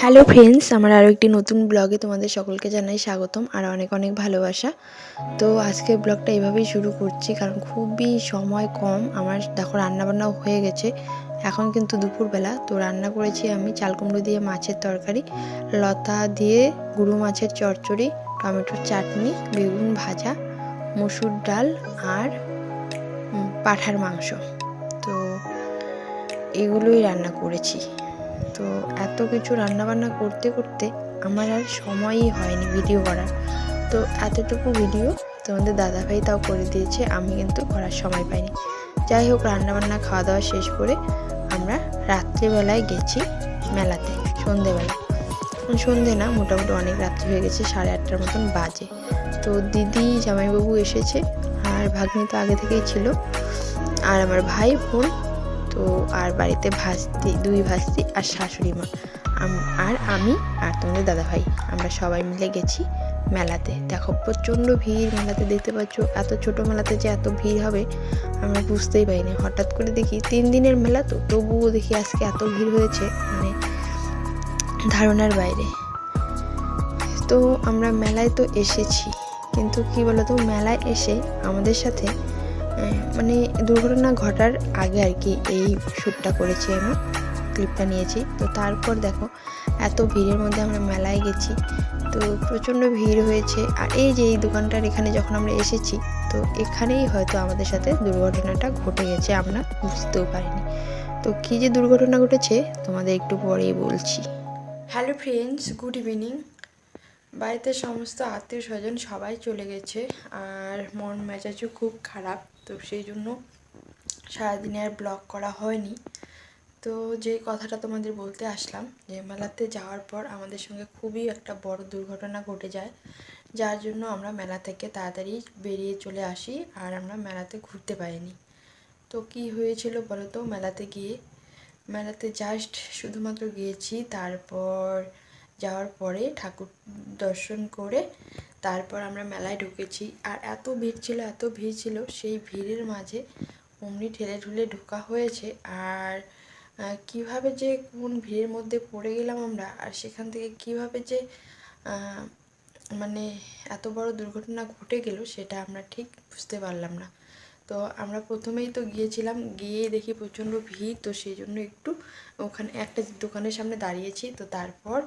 Hello friends আমার আরও একটি নতুন ব্লগে তোমাদের সকলকে জানাই স্বাগতম আর অনেক অনেক ভালোবাসা। তো আজকে ব্লগটা এভাবেই শুরু করছি কারণ খুবই সময় কম। আমার দেখো রান্নাবান্নাও হয়ে গেছে। এখন কিন্তু দুপুরবেলা। তো রান্না করেছি আমি চাল কুমড়ো দিয়ে মাছের তরকারি, লতা দিয়ে গুঁড়ো মাছের চচ্চড়ি, টমেটোর চাটনি, বেগুন ভাজা, মসুর ডাল আর পাঁঠার মাংস। এগুলোই রান্না করেছি। তো এত কিছু রান্নাবান্না করতে করতে আমার আর সময়ই হয়নি ভিডিও করার। তো এতটুকু ভিডিও তোমাদের দাদাভাই তাও করে দিয়েছে, আমি কিন্তু করার সময় পাইনি। যাই হোক, রান্নাবান্না খাওয়া দাওয়া শেষ করে আমরা রাত্রিবেলায় গেছি মেলাতে, সন্ধেবেলা। সন্ধে না, মোটামুটি অনেক রাত্রি হয়ে গেছে, সাড়ে আটটার মতন বাজে। তো দিদি, জামাইবাবু এসেছে, আর ভাগ্নি তো আগে থেকেই ছিল। আর আমার ভাই বোন তো আর বাড়িতে ভাস্তি, দুই ভাস্তি আর শাশুড়ি মা। আর আমি আর তোমাদের দাদা ভাই আমরা সবাই মিলে গেছি মেলাতে। দেখো, প্রচণ্ড ভিড় মেলাতে, দেখতে পাচ্ছ? এত ছোট মেলাতে যে এত ভিড় হবে, আমরা বুঝতেই পারিনি। হঠাৎ করে দেখি তিন দিনের মেলা তো, তবুও দেখি আজকে এত ভিড় হয়েছে মানে ধারণার বাইরে। তো আমরা মেলায় তো এসেছি, কিন্তু কি বলতো, মেলায় এসে আমাদের সাথে মানে দুর্ঘটনা ঘটার আগে আর কি এই শ্যুটটা করেছি আমি ক্লিপটা নিয়েছি। তো তারপর দেখো, এত ভিড়ের মধ্যে আমরা মেলায় গেছি, তো প্রচণ্ড ভিড় হয়েছে। আর এই যে এই দোকানটার এখানে যখন আমরা এসেছি, তো এখানেই হয়তো আমাদের সাথে দুর্ঘটনাটা ঘটে গেছে, আমরা বুঝতেও পারিনি। তো কী যে দুর্ঘটনা ঘটেছে, তোমাদের একটু পরেই বলছি। Hello friends, good evening. বাড়িতে সমস্ত আত্মীয় স্বজন সবাই চলে গেছে, আর মন মেজাজও খুব খারাপ। তো সেই জন্য সারাদিনে আর ব্লগ করা হয়নি। তো যে কথাটা তোমাদের বলতে আসলাম, যে মেলাতে যাওয়ার পর আমাদের সঙ্গে খুবই একটা বড় দুর্ঘটনা ঘটে যায়, যার জন্য আমরা মেলা থেকে তাড়াতাড়ি বেরিয়ে চলে আসি আর আমরা মেলাতে ঘুরতে পারিনি। তো কি হয়েছিল বলো তো? মেলাতে গিয়ে, মেলাতে জাস্ট শুধুমাত্র গিয়েছি, তারপর যাওয়ার পরে ঠাকুর দর্শন করে তারপর আমরা মেলায় ঢুকেছি। আর এত ভিড় ছিল, এত ভিড় ছিল, সেই ভিড়ের মাঝে অমনি ঠেলে ঠুলে ঢোকা হয়েছে। আর কীভাবে যে কোন ভিড়ের মধ্যে পড়ে গেলাম আমরা, আর সেখান থেকে কীভাবে যে মানে এত বড় দুর্ঘটনা ঘটে গেল সেটা আমরা ঠিক বুঝতে পারলাম না। তো আমরা প্রথমেই তো গিয়েছিলাম গিয়ে দেখি প্রচণ্ড ভিড়, তো সেই জন্য একটু ওখানে একটা দোকানের সামনে দাঁড়িয়েছি। তো তারপর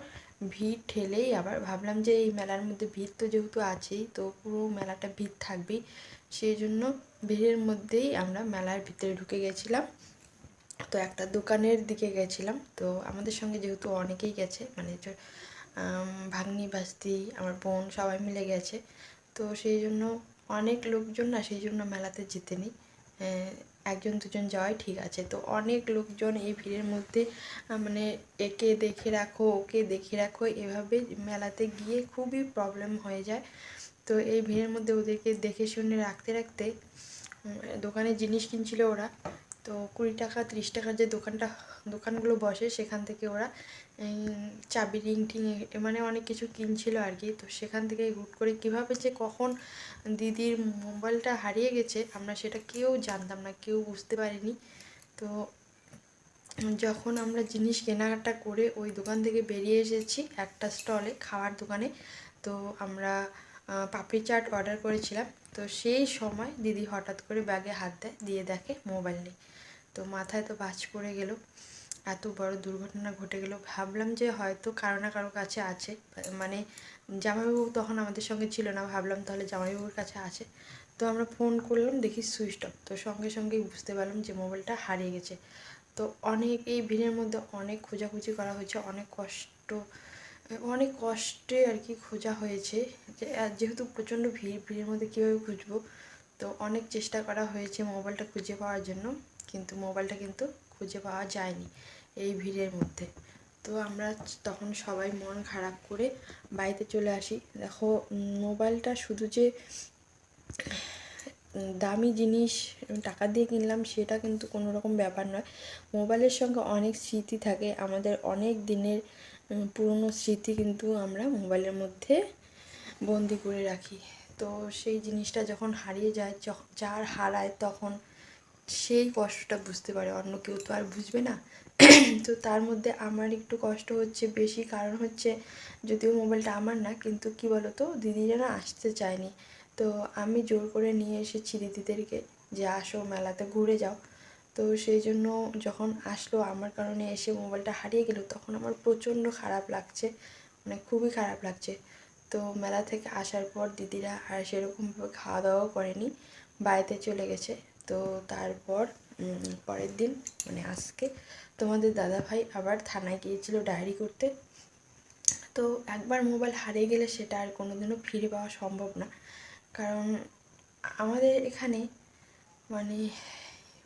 ভিড় ঠেলেই আবার ভাবলাম যে এই মেলার মধ্যে ভিড় তো যেহেতু আছেই তো পুরো মেলাটা ভিড় থাকবেই। সেই জন্য ভিড়ের মধ্যেই আমরা মেলার ভিতরে ঢুকে গেছিলাম। তো একটা দোকানের দিকে গেছিলাম। তো আমাদের সঙ্গে যেহেতু অনেকেই গেছে মানে ভাগ্নি ভাস্তি আমার বোন সবাই মিলে গেছে। তো সেই জন্য অনেক লোকজন না সেই জন্য মেলাতে যেতেনি। আহ, একজন, দুজন যাওয়াই ঠিক আছে। তো অনেক লোকজন এই ভিড়ের মধ্যে মানে একে দেখে রাখো, ওকে দেখে রাখো, এভাবে মেলাতে গিয়ে খুবই প্রবলেম হয়ে যায়। তো এই ভিড়ের মধ্যে ওদেরকে দেখে শুনে রাখতে রাখতে দোকানে জিনিস কিনছিল ওরা। তো কুড়ি টাকা, ত্রিশ টাকার যে দোকানটা, দোকানগুলো বসে, সেখান থেকে ওরা চাবি, রিং টিং মানে অনেক কিছু কিনছিল আর কি। তো সেখান থেকে হুট করে কীভাবে যে কখন দিদির মোবাইলটা হারিয়ে গেছে, আমরা সেটা কেউ জানতাম না, কেউ বুঝতে পারিনি। তো যখন আমরা জিনিস কেনাকাটা করে ওই দোকান থেকে বেরিয়ে এসেছি, একটা স্টলে, খাওয়ার দোকানে, তো আমরা পাপড়ি চাট অর্ডার করেছিলাম। তো সেই সময় দিদি হঠাৎ করে ব্যাগে হাত দেয়, দিয়ে দেখে মোবাইল নেই। তো মাথায় তো বাজ পড়ে গেল। এত বড় দুর্ঘটনা ঘটে গেল। ভাবলাম যে হয়তো কারও না কারও কাছে আছে। মানে জামাইবাবু তখন আমাদের সঙ্গে ছিল না। ভাবলাম তাহলে জামাইবাবুর কাছে আছে। তো আমরা ফোন করলাম, দেখি সুইচ অফ। তো সঙ্গে সঙ্গেই বুঝতে পারলাম যে মোবাইলটা হারিয়ে গেছে। তো অনেক, এই ভিড়ের মধ্যে অনেক খোঁজাখুঁজি করা হয়েছে। অনেক কষ্ট, অনেক কষ্টে আর কি খোঁজা হয়েছে। যে যেহেতু প্রচণ্ড ভিড়, ভিড়ের মধ্যে কীভাবে খুঁজবো? তো অনেক চেষ্টা করা হয়েছে মোবাইলটা খুঁজে পাওয়ার জন্য। কিন্তু মোবাইলটা কিন্তু খুঁজে পাওয়া যায়নি এই ভিড়ের মধ্যে। তো আমরা তখন সবাই মন খারাপ করে বাড়িতে চলে আসি। দেখো, মোবাইলটা শুধু যে দামি জিনিস, টাকা দিয়ে কিনলাম সেটা কিন্তু কোনো রকম ব্যাপার নয়। মোবাইলের সঙ্গে অনেক স্মৃতি থাকে। আমাদের অনেক দিনের পুরনো স্মৃতি কিন্তু আমরা মোবাইলের মধ্যে বন্দি করে রাখি। তো সেই জিনিসটা যখন হারিয়ে যায় যার হারায় তখন সেই কষ্টটা বুঝতে পারে। অন্য কেউ তো আর বুঝবে না। তো তার মধ্যে আমার একটু কষ্ট হচ্ছে, বেশি কারণ হচ্ছে যদিও মোবাইলটা আমার না, কিন্তু কি বলো তো দিদিরা না আসতে চায়নি। তো আমি জোর করে নিয়ে এসেছি দিদিদেরকে যে আসো, মেলাতে ঘুরে যাও। তো সেই জন্য যখন আসলো, আমার কারণে এসে মোবাইলটা হারিয়ে গেল, তখন আমার প্রচণ্ড খারাপ লাগছে। মানে খুবই খারাপ লাগছে। তো মেলা থেকে আসার পর দিদিরা আর সেরকমভাবে খাওয়া দাওয়াও করেনি, বাড়িতে চলে গেছে। তো তারপর পরের দিন মানে আজকে, তোমাদের দাদা ভাই আবার থানায় গিয়েছিল ডায়েরি করতে। তো একবার মোবাইল হারিয়ে গেলে সেটা আর কোনোদিনও ফিরে পাওয়া সম্ভব না। কারণ আমাদের এখানে মানে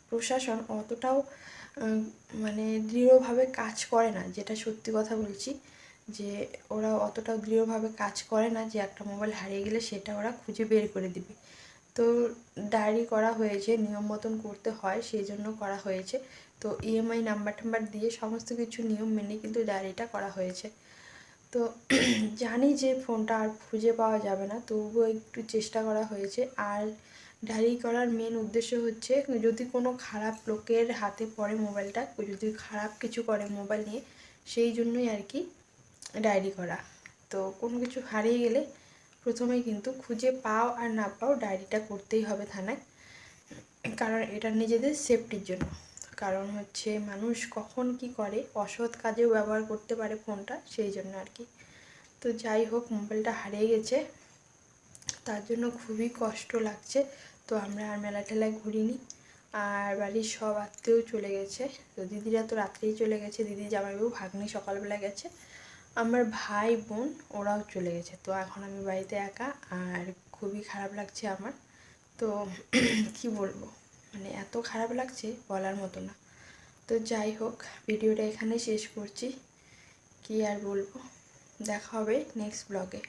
প্রশাসন অতটাও মানে দৃঢ়ভাবে কাজ করে না। যেটা সত্যি কথা বলছি, যে ওরা অতটাও দৃঢ়ভাবে কাজ করে না যে একটা মোবাইল হারিয়ে গেলে সেটা ওরা খুঁজে বের করে দিবে। তো ডায়েরি করা হয়েছে, নিয়ম মতন করতে হয় সেই জন্য করা হয়েছে। তো ইএমআই নাম্বার টাম্বার দিয়ে সমস্ত কিছু নিয়ম মেনে কিন্তু ডায়েরিটা করা হয়েছে। তো জানি যে ফোনটা আর খুঁজে পাওয়া যাবে না, তবুও একটু চেষ্টা করা হয়েছে। আর ডায়েরি করার মেন উদ্দেশ্য হচ্ছে, যদি কোনো খারাপ লোকের হাতে পড়ে মোবাইলটা যদি খারাপ কিছু করে মোবাইল নিয়ে সেই জন্যই আর কি ডায়েরি করা। তো কোনো কিছু হারিয়ে গেলে প্রথমে কিন্তু খুঁজে পাও আর না পাও ডায়েরিটা করতেই হবে থানায়। কারণ এটা নিজেদের সেফটির জন্য। কারণ হচ্ছে মানুষ কখন কি করে, অসৎ কাজেও ব্যবহার করতে পারে ফোনটা, সেই জন্য আর কি। তো যাই হোক, মোবাইলটা হারিয়ে গেছে। তার জন্য খুবই কষ্ট লাগছে। তো আমরা আর মেলা ঠেলায় ঘুরিনি। আর বাড়ির সব আত্মীয় চলে গেছে। তো দিদিরা তো রাত্রেই চলে গেছে। দিদি জামাইবাবু ভাগ্নি সকালবেলা গেছে। আমার ভাই বোন, ওরাও চলে গেছে। তো এখন আমি বাড়িতে একা আর খুবই খারাপ লাগছে আমার। তো কি বলব? মানে এত খারাপ লাগছে বলার মতো না। তো যাই হোক, ভিডিওটা এখানে শেষ করছি। কি আর বলব? দেখা হবে নেক্সট ব্লগে